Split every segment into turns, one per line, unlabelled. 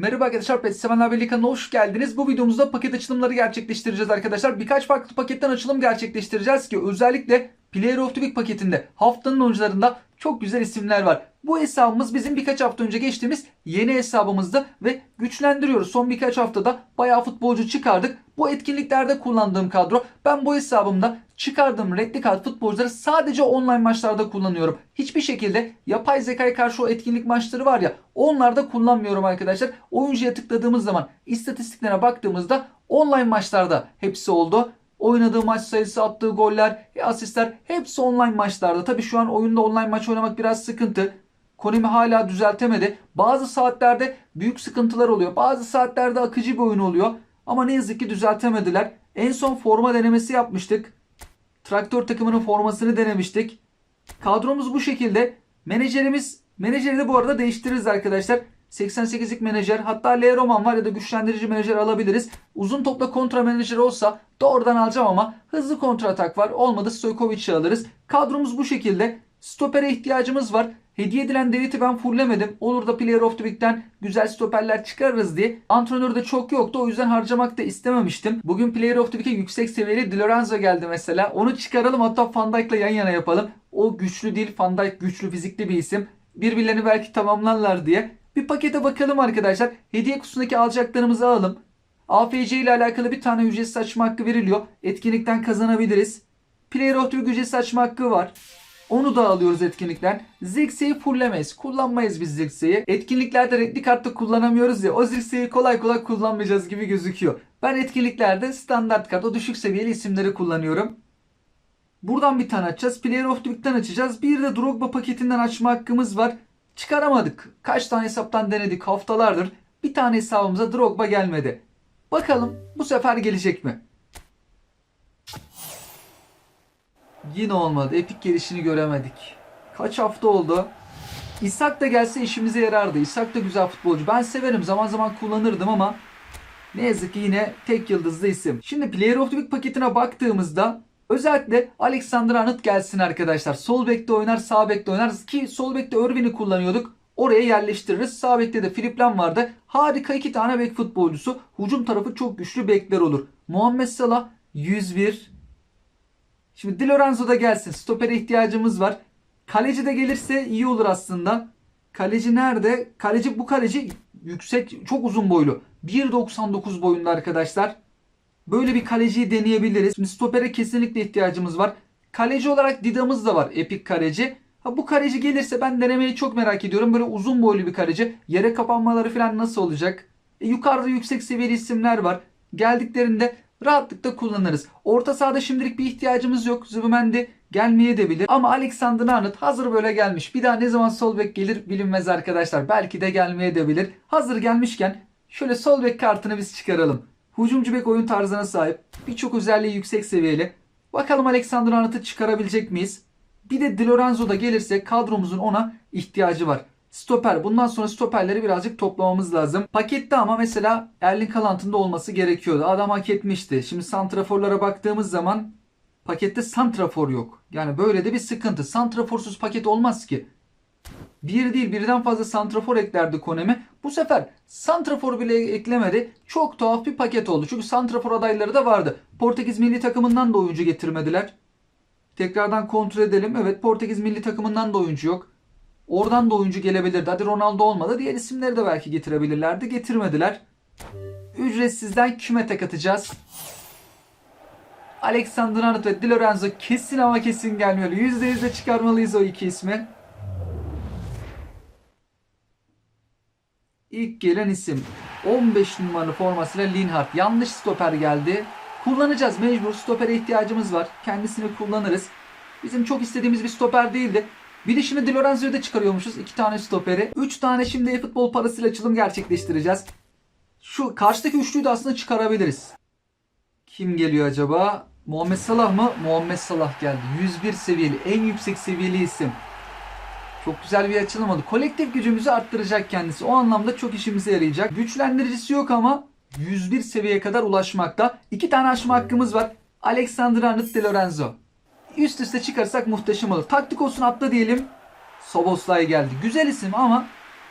Merhaba arkadaşlar Pet Sevenler Birliği kanalına hoş geldiniz. Bu videomuzda paket açılımları gerçekleştireceğiz arkadaşlar. Birkaç farklı paketten açılım gerçekleştireceğiz ki özellikle Player of the Week paketinde haftanın oyuncularında çok güzel isimler var. Bu hesabımız bizim birkaç hafta önce geçtiğimiz yeni hesabımızdı ve güçlendiriyoruz. Son birkaç haftada bayağı futbolcu çıkardık. Bu etkinliklerde kullandığım kadro. Ben bu hesabımda çıkardığım renkli kart futbolcuları sadece online maçlarda kullanıyorum. Hiçbir şekilde yapay zekaya karşı o etkinlik maçları var ya onlarda kullanmıyorum arkadaşlar. Oyuncuya tıkladığımız zaman istatistiklerine baktığımızda online maçlarda hepsi oldu. Oynadığı maç sayısı, attığı goller, asistler hepsi online maçlarda. Tabii şu an oyunda online maç oynamak biraz sıkıntı. Konami hala düzeltemedi. Bazı saatlerde büyük sıkıntılar oluyor. Bazı saatlerde akıcı bir oyun oluyor. Ama ne yazık ki düzeltemediler. En son forma denemesi yapmıştık. Traktör takımının formasını denemiştik. Kadromuz bu şekilde. Menajerimiz, menajeri de bu arada değiştiririz arkadaşlar. 88'lik menajer hatta L Roman var ya da güçlendirici menajer alabiliriz. Uzun topla kontra menajer olsa doğrudan alacağım ama hızlı kontra atak var. Olmadı Stojkovic'i alırız. Kadromuz bu şekilde. Stopere ihtiyacımız var. Hediye edilen David'i ben fulllemedim. Olur da Player of the Week'ten güzel stoperler çıkarırız diye. Antrenör de çok yoktu o yüzden harcamak da istememiştim. Bugün Player of the Week'e yüksek seviyeli Di geldi mesela. Onu çıkaralım hatta Van Dijk'la yan yana yapalım. O güçlü değil Van Dijk güçlü fizikli bir isim. Birbirlerini belki tamamlarlar diye. Bir pakete bakalım arkadaşlar. Hediye kutusundaki alacaklarımızı alalım. AFC ile alakalı bir tane ücretsiz açma hakkı veriliyor. Etkinlikten kazanabiliriz. Player of the Week ücretsiz açma hakkı var. Onu da alıyoruz etkinlikten. Zirkse'yi fulllemeyiz. Kullanmayız biz Zirkse'yi. Etkinliklerde renkli kartta kullanamıyoruz ya. O Zirkse'yi kolay kolay kullanmayacağız gibi gözüküyor. Ben etkinliklerde standart kart o düşük seviyeli isimleri kullanıyorum. Buradan bir tane açacağız. Player of the açacağız. Bir de Drogba paketinden açma hakkımız var. Çıkaramadık. Kaç tane hesaptan denedik haftalardır. Bir tane hesabımıza Drogba gelmedi. Bakalım bu sefer gelecek mi? Yine olmadı. Epik gelişini göremedik. Kaç hafta oldu? İshak da gelse işimize yarardı. İshak da güzel futbolcu. Ben severim. Zaman zaman kullanırdım ama ne yazık ki yine tek yıldızlı isim. Şimdi Player of the Week paketine baktığımızda özellikle Alexander Arnold gelsin arkadaşlar. Sol bekte oynar, sağ bekte oynar ki sol bekte Irvin'i kullanıyorduk. Oraya yerleştiririz. Sağ bekte de Philip Lam vardı. Harika iki tane bek futbolcusu. Hucum tarafı çok güçlü bekler olur. Muhammed Salah 101. Şimdi Di Lorenzo da gelsin. Stopere ihtiyacımız var. Kaleci de gelirse iyi olur aslında. Kaleci nerede? Kaleci bu kaleci yüksek, çok uzun boylu. 1.99 boyunda arkadaşlar. Böyle bir kaleciyi deneyebiliriz. Şimdi stopere kesinlikle ihtiyacımız var. Kaleci olarak Dida'mız da var. Epik kaleci. Ha, bu kaleci gelirse ben denemeyi çok merak ediyorum. Böyle uzun boylu bir kaleci. Yere kapanmaları falan nasıl olacak? E, yukarıda yüksek seviyeli isimler var. Geldiklerinde rahatlıkla kullanırız. Orta sahada şimdilik bir ihtiyacımız yok. Zubimendi gelmeye de bilir. Ama Alexander Arnold hazır böyle gelmiş. Bir daha ne zaman sol bek gelir bilinmez arkadaşlar. Belki de gelmeye de bilir. Hazır gelmişken şöyle sol bek kartını biz çıkaralım. Hucumcu bek oyun tarzına sahip. Birçok özelliği yüksek seviyeli. Bakalım Alexander Arnold'u çıkarabilecek miyiz? Bir de Di da gelirse kadromuzun ona ihtiyacı var. Stoper. Bundan sonra stoperleri birazcık toplamamız lazım. Pakette ama mesela Erling Haaland'ın da olması gerekiyordu. Adam hak etmişti. Şimdi santraforlara baktığımız zaman pakette santrafor yok. Yani böyle de bir sıkıntı. Santraforsuz paket olmaz ki. Bir değil birden fazla santrafor eklerdi Konemi. Bu sefer santrafor bile eklemedi. Çok tuhaf bir paket oldu. Çünkü santrafor adayları da vardı. Portekiz milli takımından da oyuncu getirmediler. Tekrardan kontrol edelim. Evet Portekiz milli takımından da oyuncu yok. Oradan da oyuncu gelebilirdi. Hadi Ronaldo olmadı. Diğer isimleri de belki getirebilirlerdi. Getirmediler. Ücretsizden küme tek atacağız. Alexander Arnold ve Di Lorenzo kesin ama kesin gelmiyor. %100 de çıkarmalıyız o iki ismi. İlk gelen isim 15 numaralı formasıyla Linhart. Yanlış stoper geldi. Kullanacağız mecbur. Stopere ihtiyacımız var. Kendisini kullanırız. Bizim çok istediğimiz bir stoper değildi. Bir de şimdi Di Lorenzo'yu da çıkarıyormuşuz. iki tane stoperi. Üç tane şimdi e-futbol parasıyla açılım gerçekleştireceğiz. Şu karşıdaki üçlüyü de aslında çıkarabiliriz. Kim geliyor acaba? Muhammed Salah mı? Muhammed Salah geldi. 101 seviyeli. En yüksek seviyeli isim. Çok güzel bir açılım oldu. Kolektif gücümüzü arttıracak kendisi. O anlamda çok işimize yarayacak. Güçlendiricisi yok ama 101 seviyeye kadar ulaşmakta. İki tane açma hakkımız var. Alexander Arnold de Lorenzo. Üst üste çıkarsak muhteşem olur. Taktik olsun atla diyelim. Soboslay geldi. Güzel isim ama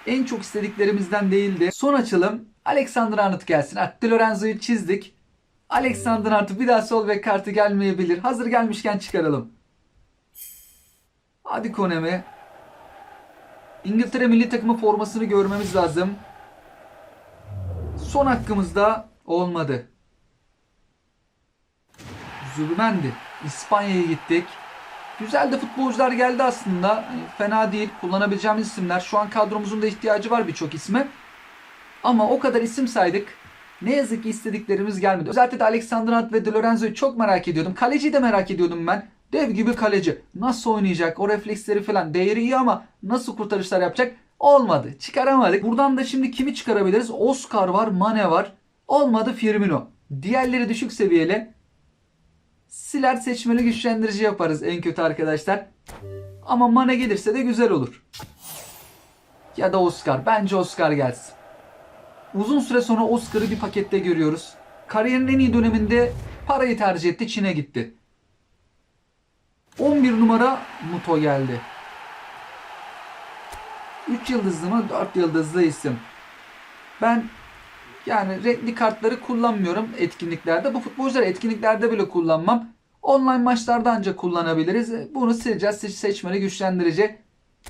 en çok istediklerimizden değildi. Son açılım Alexander Arnold gelsin. De Lorenzo'yu çizdik. Alexander Arnold bir daha sol bek kartı gelmeyebilir. Hazır gelmişken çıkaralım. Hadi Konemi. İngiltere milli takımı formasını görmemiz lazım. Son hakkımızda olmadı. Zübimendi. İspanya'ya gittik. Güzel de futbolcular geldi aslında. Hani Fena değil. Kullanabileceğimiz isimler. Şu an kadromuzun da ihtiyacı var birçok isme. Ama o kadar isim saydık. Ne yazık ki istediklerimiz gelmedi. Özellikle de Alexander Arnold ve De Lorenzo'yu çok merak ediyordum. Kaleciyi de merak ediyordum ben. Dev gibi kaleci. Nasıl oynayacak? O refleksleri falan. Değeri iyi ama nasıl kurtarışlar yapacak? Olmadı. Çıkaramadık. Buradan da şimdi kimi çıkarabiliriz? Oscar var, Mane var. Olmadı Firmino. Diğerleri düşük seviyeli. Siler seçmeli güçlendirici yaparız en kötü arkadaşlar. Ama Mane gelirse de güzel olur. Ya da Oscar. Bence Oscar gelsin. Uzun süre sonra Oscar'ı bir pakette görüyoruz. Kariyerinin en iyi döneminde parayı tercih etti. Çin'e gitti. 11 numara Muto geldi. 3 yıldızlı mı? 4 yıldızlı isim. Ben yani renkli kartları kullanmıyorum etkinliklerde. Bu futbolcuları etkinliklerde bile kullanmam. Online maçlarda ancak kullanabiliriz. Bunu sileceğiz. Seç- Seçmeli güçlendirici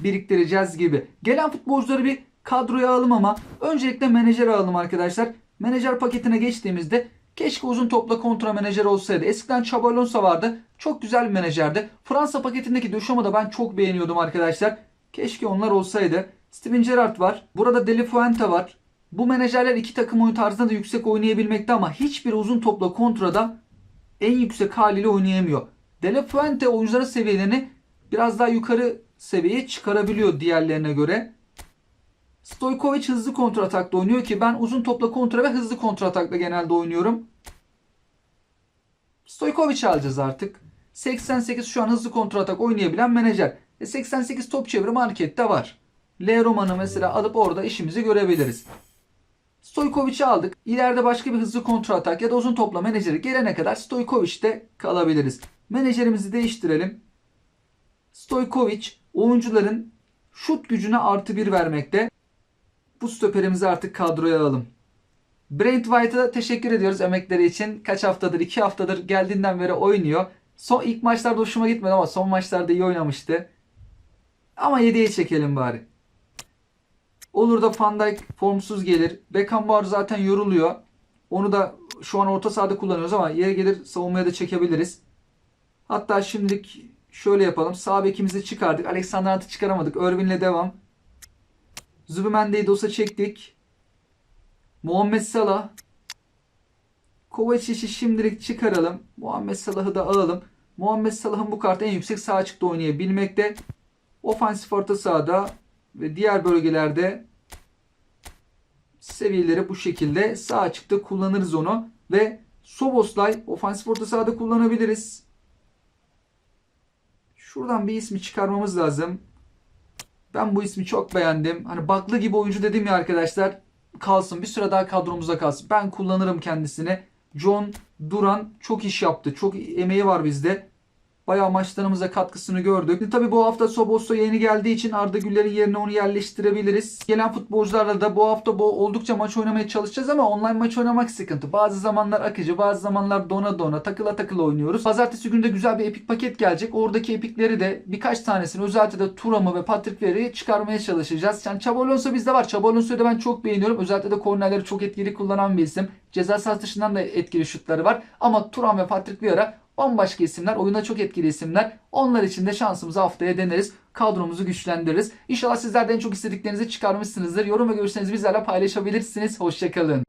biriktireceğiz gibi. Gelen futbolcuları bir kadroya alalım ama öncelikle menajer alalım arkadaşlar. Menajer paketine geçtiğimizde keşke uzun topla kontra menajer olsaydı. Eskiden Xabi Alonso vardı. Çok güzel bir menajerdi. Fransa paketindeki Döşam'ı da ben çok beğeniyordum arkadaşlar. Keşke onlar olsaydı. Steven Gerrard var. Burada Deli Fuente var. Bu menajerler iki takım oyun tarzında da yüksek oynayabilmekte ama hiçbir uzun topla kontrada en yüksek haliyle oynayamıyor. De La Fuente oyuncuların seviyelerini biraz daha yukarı seviyeye çıkarabiliyor diğerlerine göre. Stojkovic hızlı kontratakta oynuyor ki ben uzun topla kontra ve hızlı kontratakla genelde oynuyorum. Stojkovic alacağız artık. 88 şu an hızlı kontratak oynayabilen menajer. E 88 top çeviri markette var. L Roman'ı mesela alıp orada işimizi görebiliriz. Stojkovic'i aldık. İleride başka bir hızlı kontratak ya da uzun topla menajeri gelene kadar Stojkovic'te kalabiliriz. Menajerimizi değiştirelim. Stojkovic oyuncuların şut gücüne artı bir vermekte. Bu stoperimizi artık kadroya alalım. Brent White'a teşekkür ediyoruz emekleri için. Kaç haftadır, iki haftadır geldiğinden beri oynuyor. Son ilk maçlarda hoşuma gitmedi ama son maçlarda iyi oynamıştı. Ama 7'ye çekelim bari. Olur da Van Dijk formsuz gelir. Beckenbauer zaten yoruluyor. Onu da şu an orta sahada kullanıyoruz ama yere gelir savunmaya da çekebiliriz. Hatta şimdilik şöyle yapalım. Sağ bekimizi çıkardık. Alexander Arnold'u çıkaramadık. Irvin'le devam. Zubimendi'yi dosa çektik. Muhammed Salah. Kovacic'i şimdilik çıkaralım. Muhammed Salah'ı da alalım. Muhammed Salah'ın bu kartı en yüksek sağ açıkta oynayabilmekte. Ofansif orta sahada ve diğer bölgelerde seviyeleri bu şekilde sağ açıkta kullanırız onu ve Soboslay ofansif orta sahada kullanabiliriz. Şuradan bir ismi çıkarmamız lazım. Ben bu ismi çok beğendim. Hani baklı gibi oyuncu dedim ya arkadaşlar. Kalsın. Bir süre daha kadromuzda kalsın. Ben kullanırım kendisini. John Duran çok iş yaptı. Çok emeği var bizde. Bayağı maçlarımıza katkısını gördük. Tabi bu hafta Sobosso yeni geldiği için Arda Güler'in yerine onu yerleştirebiliriz. Gelen futbolcularla da bu hafta bu oldukça maç oynamaya çalışacağız ama online maç oynamak sıkıntı. Bazı zamanlar akıcı, bazı zamanlar dona dona, takıla takıla oynuyoruz. Pazartesi günü de güzel bir epik paket gelecek. Oradaki epikleri de birkaç tanesini özellikle de Turam'ı ve Patrick Vieira'yı çıkarmaya çalışacağız. Yani Alonso bizde var. Alonso'yu da ben çok beğeniyorum. Özellikle de kornerleri çok etkili kullanan bir isim. Ceza sahası dışından da etkili şutları var. Ama Turam ve Patrick Vieira Bambaşka isimler, oyunda çok etkili isimler. Onlar için de şansımızı haftaya deneriz. Kadromuzu güçlendiririz. İnşallah sizler de en çok istediklerinizi çıkarmışsınızdır. Yorum ve görüşlerinizi bizlerle paylaşabilirsiniz. Hoşçakalın.